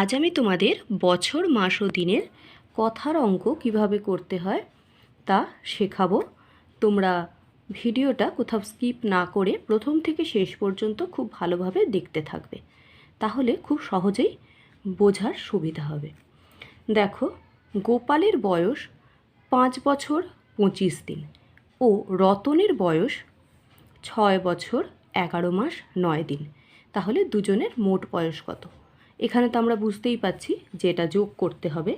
আজ আমি তোমাদের বছর, মাস ও দিনের কথার অঙ্ক কীভাবে করতে হয় তা শেখাবো। তোমরা ভিডিওটা কোথাও স্কিপ না করে প্রথম থেকে শেষ পর্যন্ত খুব ভালোভাবে দেখতে থাকবে। তাহলে খুব সহজেই বোঝার সুবিধা হবে। দেখো, গোপালের বয়স পাঁচ বছর পঁচিশ দিন ও রতনের বয়স ছয় বছর এগারো মাস নয় দিন। তাহলে দুজনের মোট বয়স কত? এখানে তো আমরা বুঝতেই পাচ্ছি যে এটা যোগ করতে হবে।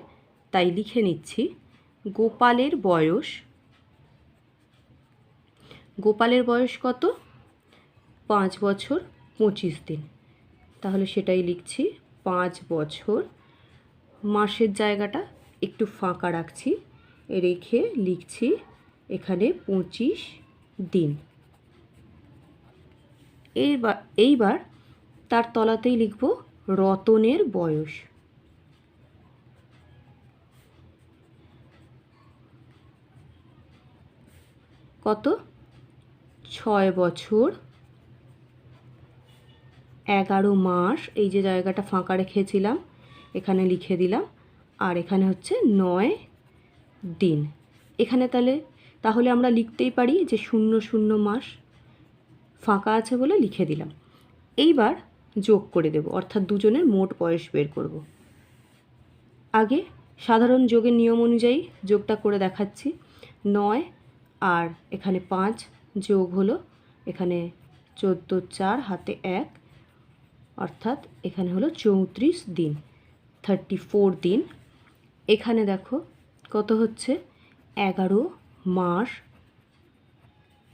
তাই লিখে নিচ্ছি, গোপালের বয়স গোপালের বয়স কত? পাঁচ বছর পঁচিশ দিন। তাহলে সেটাই লিখছি, পাঁচ বছর। মাসের জায়গাটা একটু ফাঁকা রাখছি, রেখে লিখছি এখানে পঁচিশ দিন। এইবার এইবার তার তলাতেই লিখব রতনের বয়স। কত? ছয় বছর। এগারো মাস, এই যে জায়গাটা ফাঁকা রেখেছিলাম, এখানে লিখে দিলাম, আর এখানে হচ্ছে নয় দিন। এখানে তাহলে তাহলে আমরা লিখতেই পারি যে শূন্য শূন্য মাস ফাঁকা আছে বলে লিখে দিলাম। এইবার যোগ করে দেব, অর্থাৎ দুজনের মোট বয়স বের করব। আগে সাধারণ যোগের নিয়ম অনুযায়ী যোগটা করে দেখাচ্ছি। নয় আর এখানে পাঁচ যোগ হলো এখানে চোদ্দ চার, হাতে এক, অর্থাৎ এখানে হলো চৌত্রিশ দিন থার্টি ফোর দিন। এখানে দেখো কত হচ্ছে? এগারো মাস,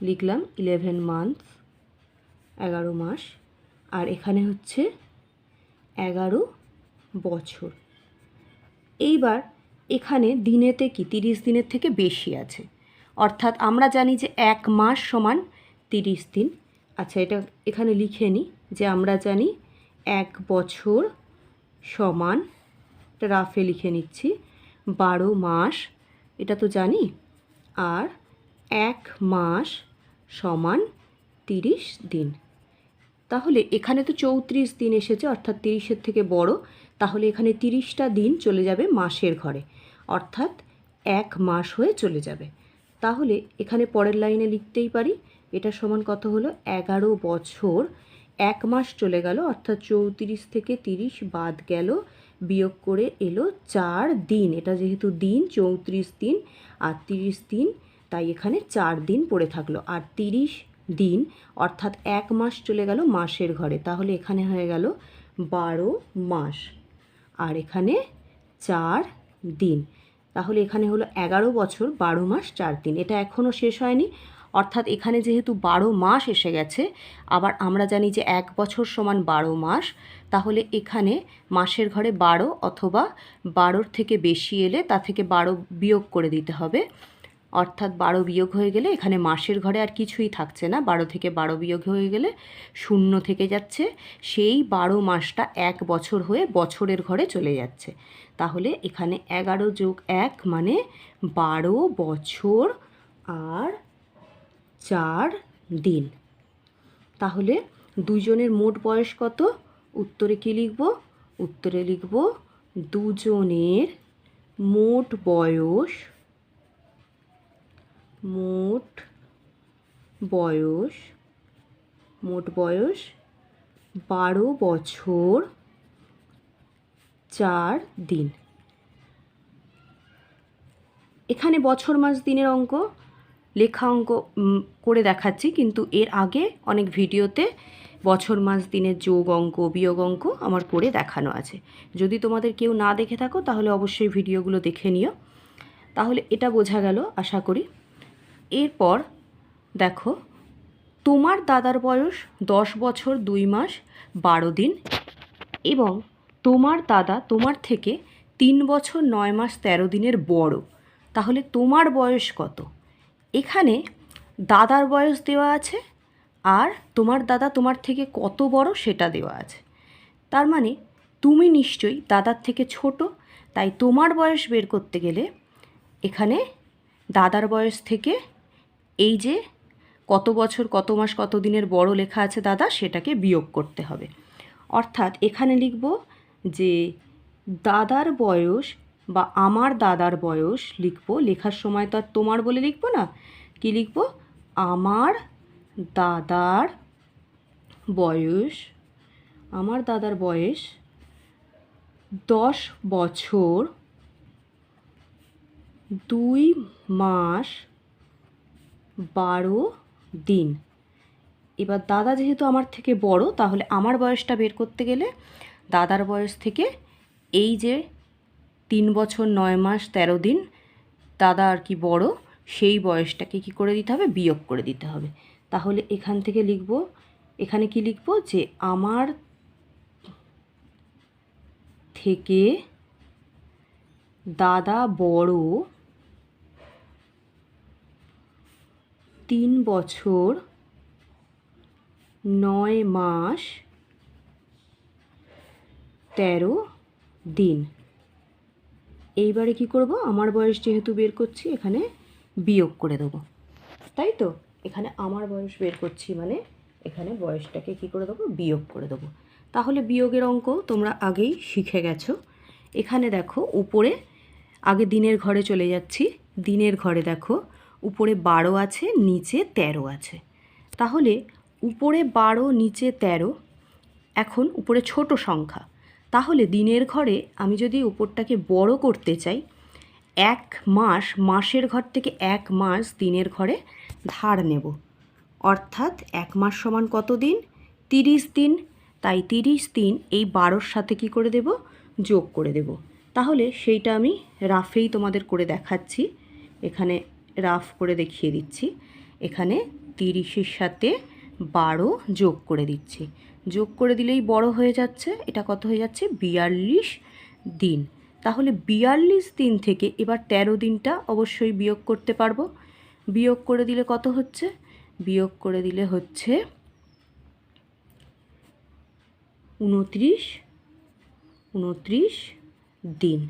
লিখলাম ইলেভেন মান্থস এগারো মাস। আর এখানে হচ্ছে এগারো বছর। এইবার এখানে দিনেতে কি? তিরিশ দিনের থেকে বেশি আছে। অর্থাৎ আমরা জানি যে এক মাস সমান তিরিশ দিন। আচ্ছা এটা এখানে লিখে নিই যে আমরা জানি এক বছর সমান, এটা রাফে লিখে নিচ্ছি, বারো মাস, এটা তো জানি, আর এক মাস সমান তিরিশ দিন। তাহলে এখানে তো চৌত্রিশ দিন এসেছে, অর্থাৎ তিরিশের থেকে বড়। তাহলে এখানে তিরিশটা দিন চলে যাবে মাসের ঘরে, অর্থাৎ এক মাস হয়ে চলে যাবে। তাহলে এখানে পরের লাইনে লিখতেই পারি, এটা সমান কত হলো? এগারো বছর। এক মাস চলে গেল, অর্থাৎ চৌত্রিশ থেকে তিরিশ বাদ গেল, বিয়োগ করে এলো চার দিন। এটা যেহেতু দিন, চৌত্রিশ দিন, আর তিরিশ দিন, তাই এখানে চার দিন পড়ে থাকল। আর তিরিশ দিন, অর্থাৎ এক মাস চলে গেল মাসের ঘরে। তাহলে এখানে হয়ে গেল বারো মাস। আর এখানে চার দিন। তাহলে এখানে হলো এগারো বছর, বারো মাস, চার দিন। এটা এখনও শেষ হয়নি। অর্থাৎ এখানে যেহেতু বারো মাস এসে গেছে, আবার আমরা জানি যে এক বছর সমান বারো মাস, তাহলে এখানে মাসের ঘরে বারো অথবা বারোর থেকে বেশি এলে তা থেকে বারো বিয়োগ করে দিতে হবে। অর্থাৎ বারো বিয়োগ হয়ে গেলে, এখানে মাসের ঘরে আর কিছুই থাকছে না, বারো থেকে বারো বিয়োগ হয়ে গেলে শূন্য থেকে যাচ্ছে। সেই বারো মাসটা এক বছর হয়ে বছরের ঘরে চলে যাচ্ছে। তাহলে এখানে এগারো যোগ এক মানে বারো বছর আর চার দিন। তাহলে দুজনের মোট বয়স কত? উত্তরে কী লিখব? উত্তরে লিখব দুজনের মোট বয়স মোট বয়স মোট বয়স বারো বছর চার দিন। এখানে বছর, মাস, দিনের অঙ্ক, লেখা অঙ্ক করে দেখাচ্ছি, কিন্তু এর আগে অনেক ভিডিওতে বছর, মাস, দিনের যোগ অঙ্ক, বিয়োগ অঙ্ক আমার করে দেখানো আছে। যদি তোমাদের কেউ না দেখে থাকো, তাহলে অবশ্যই ভিডিওগুলো দেখে নিও। তাহলে এটা বোঝা গেল, আশা করি। এরপর দেখো, তোমার দাদার বয়স দশ বছর দুই মাস বারো দিন এবং তোমার দাদা তোমার থেকে তিন বছর নয় মাস তেরো দিনের বড়। তাহলে তোমার বয়স কত? এখানে দাদার বয়স দেওয়া আছে আর তোমার দাদা তোমার থেকে কত বড় সেটা দেওয়া আছে। তার মানে তুমি নিশ্চয়ই দাদার থেকে ছোট, তাই তোমার বয়স বের করতে গেলে এখানে দাদার বয়স থেকে এই যে কত বছর, কত মাস, কত দিনের বড় লেখা আছে দাদা, সেটাকে বিয়োগ করতে হবে। অর্থাৎ এখানে লিখব যে দাদার বয়স বা আমার দাদার বয়স লিখব, লেখার সময় তো আর তোমার বলে লিখব না, কি লিখব? আমার দাদার বয়স, আমার দাদার বয়স দশ বছর, দুই মাস বারো দিন। এবার দাদা যেহেতু আমার থেকে বড়, তাহলে আমার বয়সটা বের করতে গেলে দাদার বয়স থেকে এই যে তিন বছর নয় মাস তেরো দিন দাদা আর কি বড়, সেই বয়সটাকে কি করে দিতে হবে? বিয়োগ করে দিতে হবে। তাহলে এখান থেকে লিখব, এখানে কি লিখব? যে আমার থেকে দাদা বড় তিন বছর, নয় মাস, তেরো দিন। এইবারে কি করব? আমার বয়স যেহেতু বের করছি, এখানে বিয়োগ করে দেবো। তাই তো? এখানে আমার বয়স বের করছি মানে এখানে বয়সটাকে কি করে দেবো? বিয়োগ করে দেবো। তাহলে বিয়োগের অঙ্ক তোমরা আগেই শিখে গেছো। এখানে দেখো, উপরে, আগে দিনের ঘরে চলে যাচ্ছি। দিনের ঘরে দেখো উপরে বারো আছে, নিচে তেরো আছে। তাহলে উপরে বারো, নিচে তেরো, এখন উপরে ছোট সংখ্যা। তাহলে দিনের ঘরে আমি যদি উপরটাকে বড় করতে চাই, এক মাস, মাসের ঘর থেকে এক মাস দিনের ঘরে ধার নেব। অর্থাৎ এক মাস সমান কত দিন? তিরিশ দিন। তাই তিরিশ দিন এই বারোর সাথে কি করে দেব? যোগ করে দেব। তাহলে সেইটা আমি রাফেই তোমাদের করে দেখাচ্ছি। এখানে রাফ করে দেখিয়ে দিচ্ছি। এখানে তিরিশের সাথে বারো যোগ করে দিচ্ছি। যোগ করে দিলেই বড় হয়ে যাচ্ছে। এটা কত হয়ে যাচ্ছে? বিয়াল্লিশ দিন। তাহলে বিয়াল্লিশ দিন থেকে এবার তেরো দিনটা অবশ্যই বিয়োগ করতে পারব। বিয়োগ করে দিলে কত হচ্ছে? বিয়োগ করে দিলে হচ্ছে উনত্রিশ উনত্রিশ দিন।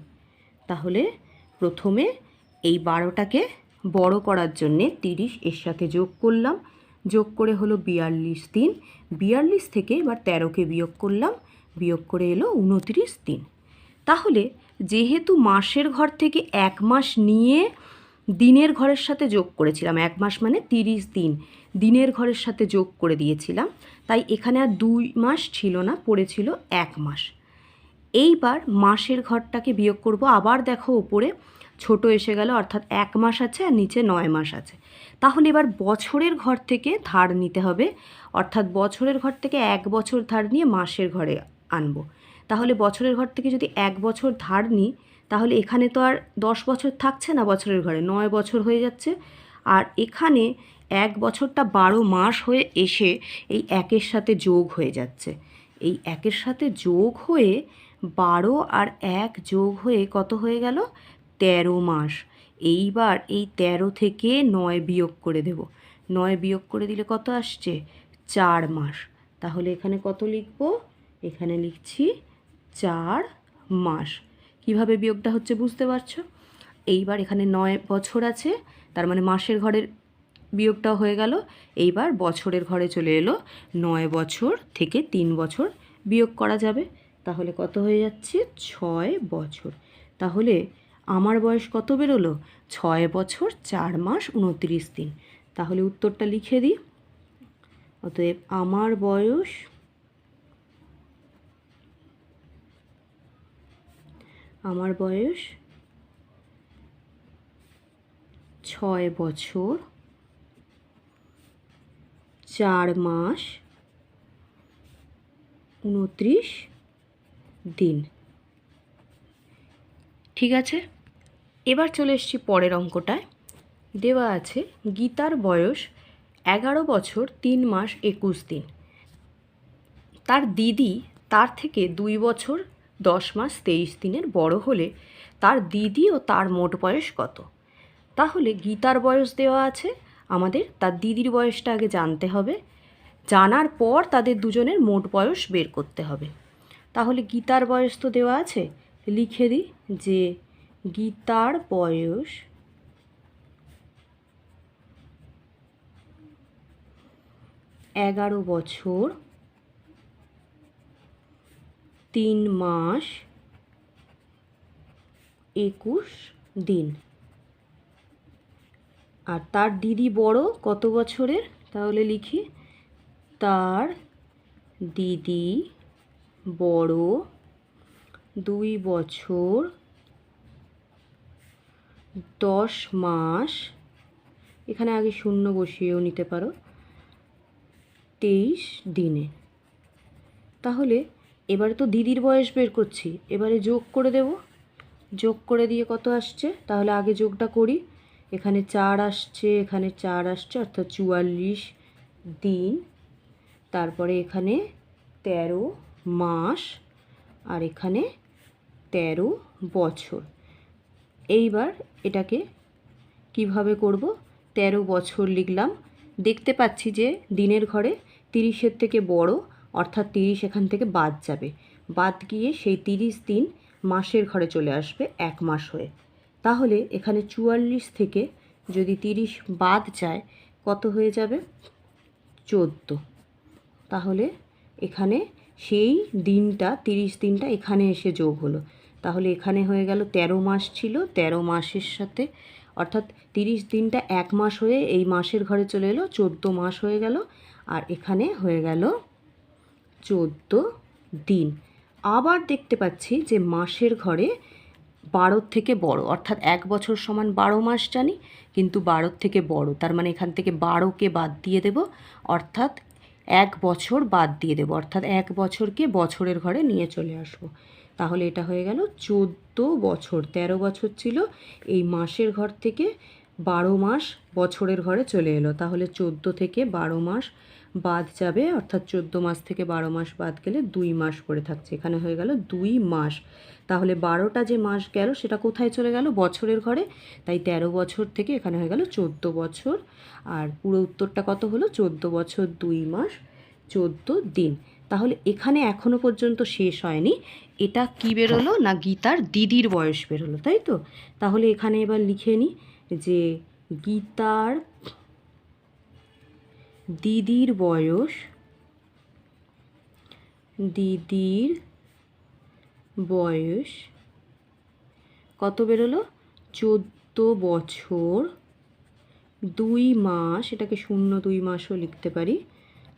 তাহলে প্রথমে এই বারোটাকে বড় করার জন্যে তিরিশ এর সাথে যোগ করলাম। যোগ করে হলো বিয়াল্লিশ দিন বিয়াল্লিশ থেকে এবার তেরোকে বিয়োগ করলাম। বিয়োগ করে এলো উনত্রিশ দিন তাহলে যেহেতু মাসের ঘর থেকে এক মাস নিয়ে দিনের ঘরের সাথে যোগ করেছিলাম, এক মাস মানে তিরিশ দিন দিনের ঘরের সাথে যোগ করে দিয়েছিলাম। তাই এখানে আর দুই মাস ছিল না, পড়েছিল এক মাস। এইবার মাসের ঘরটাকে বিয়োগ করব। আবার দেখো ওপরে ছোট এসে গেল, অর্থাৎ এক মাস আছে আর নিচে নয় মাস আছে। তাহলে এবার বছরের ঘর থেকে ধার নিতে হবে, অর্থাৎ বছরের ঘর থেকে এক বছর ধার নিয়ে মাসের ঘরে আনব। তাহলে বছরের ঘর থেকে যদি এক বছর ধার নিই, তাহলে এখানে তো আর দশ বছর থাকছে না বছরের ঘরে, নয় বছর হয়ে যাচ্ছে। আর এখানে এক বছরটা বারো মাস হয়ে এসে এই একের সাথে যোগ হয়ে যাচ্ছে। এই একের সাথে যোগ হয়ে বারো আর এক যোগ হয়ে কত হয়ে গেল? তেরো মাস। এইবার এই তেরো থেকে নয় বিয়োগ করে দেব। নয় বিয়োগ করে দিলে কত আসছে? চার মাস। তাহলে এখানে কত লিখব? এখানে লিখছি চার মাস। কীভাবে বিয়োগটা হচ্ছে বুঝতে পারছ? এইবার এখানে নয় বছর আছে, তার মানে মাসের ঘরের বিয়োগটা হয়ে গেল। এইবার বছরের ঘরে চলে এলো, নয় বছর থেকে তিন বছর বিয়োগ করা যাবে। তাহলে কত হয়ে যাচ্ছে? ছয় বছর। তাহলে আমার বয়স কত বেরোলো? ছয় বছর চার মাস উনত্রিশ দিন। তাহলে উত্তরটা লিখে দিই। অতএব আমার বয়স আমার বয়স ছয় বছর চার মাস উনত্রিশ দিন। ঠিক আছে? এবার চলে এসছি পরের অঙ্কটায়। দেওয়া আছে, গীতার বয়স এগারো বছর তিন মাস একুশ দিন। তার দিদি তার থেকে দুই বছর দশ মাস তেইশ দিনের বড় হলে তার দিদি ও তার মোট বয়স কত? তাহলে গীতার বয়স দেওয়া আছে, আমাদের তার দিদির বয়সটা আগে জানতে হবে। জানার পর তাদের দুজনের মোট বয়স বের করতে হবে। তাহলে গীতার বয়স তো দেওয়া আছে, লিখে দিই যে গীতার বয়স এগারো বছর, তিন মাস, একুশ দিন। আর তার দিদি বড় কত বছরের? তাহলে লিখি। তার দিদি বড় দুই বছর দশ মাস। এখানে আগে শূন্য বসিয়েও নিতে পারো। তেইশ দিনে। তাহলে এবারে তো দিদির বয়স বের করছি। এবারে যোগ করে দেব। যোগ করে দিয়ে কত আসছে? তাহলে আগে যোগটা করি। এখানে চার আসছে, এখানে চার আসছে, অর্থাৎ চুয়াল্লিশ দিন। তারপরে এখানে তেরো মাস আর এখানে তেরো বছর। এইবার এটাকে কীভাবে করব? তেরো বছর লিখলাম। দেখতে পাচ্ছি যে দিনের ঘরে তিরিশের থেকে বড়, অর্থাৎ তিরিশ এখান থেকে বাদ যাবে। বাদ গিয়ে সেই তিরিশ দিন মাসের ঘরে চলে আসবে এক মাস হয়ে। তাহলে এখানে চুয়াল্লিশ থেকে যদি তিরিশ বাদ যায়, কত হয়ে যাবে? চোদ্দ। তাহলে এখানে সেই দিনটা, তিরিশ দিনটা এখানে এসে যোগ হলো। তাহলে এখানে হয়ে গেল তেরো মাস ছিল, তেরো মাসের সাথে, অর্থাৎ তিরিশ দিনটা এক মাস হয়ে এই মাসের ঘরে চলে এলো, চোদ্দ মাস হয়ে গেল, আর এখানে হয়ে গেল চোদ্দ দিন। আবার দেখতে পাচ্ছি যে মাসের ঘরে বারোর থেকে বড়, অর্থাৎ এক বছর সমান বারো মাস জানি, কিন্তু বারোর থেকে বড়, তার মানে এখান থেকে বারোকে বাদ দিয়ে দেব, অর্থাৎ এক বছর বাদ দিয়ে দেবো, অর্থাৎ এক বছরকে বছরের ঘরে নিয়ে চলে আসব। তাহলে এটা হয়ে গেল চোদ্দ বছর। তেরো বছর ছিল, এই মাসের ঘর থেকে বারো মাস বছরের ঘরে চলে এলো। তাহলে চোদ্দ থেকে বারো মাস বাদ যাবে, অর্থাৎ চোদ্দ মাস থেকে বারো মাস বাদ গেলে দুই মাস পড়ে থাকছে। এখানে হয়ে গেল দুই মাস। তাহলে বারোটা যে মাস গেল, সেটা কোথায় চলে গেল? বছরের ঘরে। তাই তেরো বছর থেকে এখানে হয়ে গেল চোদ্দ বছর। আর পুরো উত্তরটা কত হলো? চোদ্দ বছর দুই মাস, চোদ্দ দিন। তাহলে এখানে এখনও পর্যন্ত শেষ হয়নি। এটা কি বেরোলো? না গীতার দিদির বয়স বেরোলো, তাই তো? তাহলে এখানে এবার লিখে নিই যে গীতার দিদির বয়স দিদির বয়স কত বেরোলো? চোদ্দ বছর, দুই মাস, এটাকে শূন্য দুই মাসও লিখতে পারি,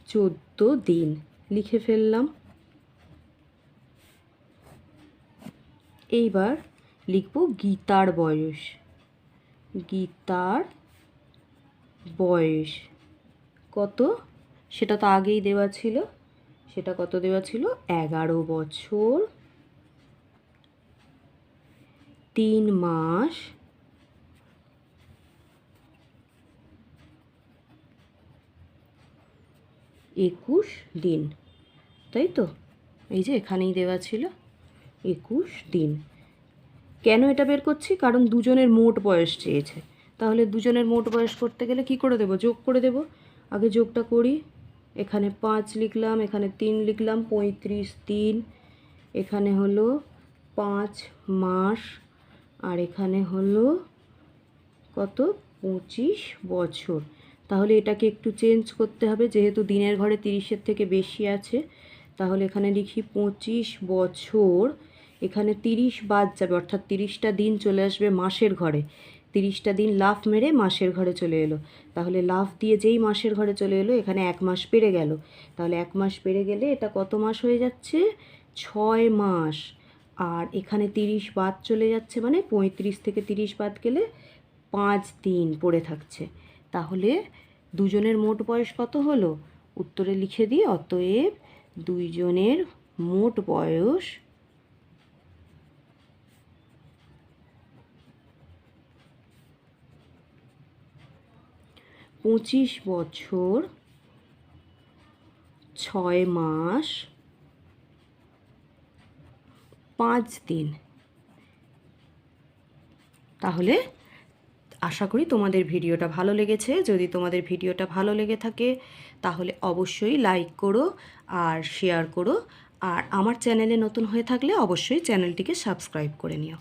চোদ্দ দিন। লিখে ফেললাম। এইবার লিখব গীতার বয়স। গীতার বয়স। কত? সেটা তো আগেই দেওয়া ছিল। সেটা কত দেওয়া ছিল? এগারো বছর। তিন মাস একুশ দিন। তাই তো? এই যে এখানেই দেওয়া ছিল, একুশ দিন। কেন এটা বের করছি? কারণ দুজনের মোট বয়স চেয়েছে। তাহলে দুজনের মোট বয়স করতে গেলে কি করে দেব? যোগ করে দেব? আগে যোগটা করি। এখানে পাঁচ লিখলাম, এখানে তিন লিখলাম, পঁয়ত্রিশ দিন। এখানে হলো পাঁচ মাস। আর এখানে হলো কত? পঁচিশ বছর। তাহলে এটাকে একটু চেঞ্জ করতে হবে, যেহেতু দিনের ঘরে তিরিশের থেকে বেশি আছে। তাহলে এখানে লিখি পঁচিশ বছর, এখানে তিরিশ বাদ যাবে, অর্থাৎ তিরিশটা দিন চলে আসবে মাসের ঘরে। তিরিশটা দিন লাফ মেরে মাসের ঘরে চলে এলো। তাহলে লাফ দিয়ে যেই মাসের ঘরে চলে এলো, এখানে এক মাস পেরে গেল। তাহলে এক মাস পেরে গেলে এটা কত মাস হয়ে যাচ্ছে? ছয় মাস। আর এখানে তিরিশ বাদ চলে যাচ্ছে মানে পঁয়ত্রিশ থেকে তিরিশ বাদ গেলে পাঁচ দিন পড়ে থাকছে। তাহলে দুজনের মোট বয়স কত হলো? উত্তরে লিখে দিই, অতএব দুইজনের মোট বয়স পঁচিশ বছর ছয় মাস পাঁচ দিন। তাহলে আশা করি তোমাদের ভিডিওটা ভালো লেগেছে। যদি তোমাদের ভিডিওটা ভালো লেগে থাকে, তাহলে অবশ্যই লাইক করো আর শেয়ার করো। আর আমার চ্যানেলে নতুন হয়ে থাকলে অবশ্যই চ্যানেলটিকে সাবস্ক্রাইব করে নিও।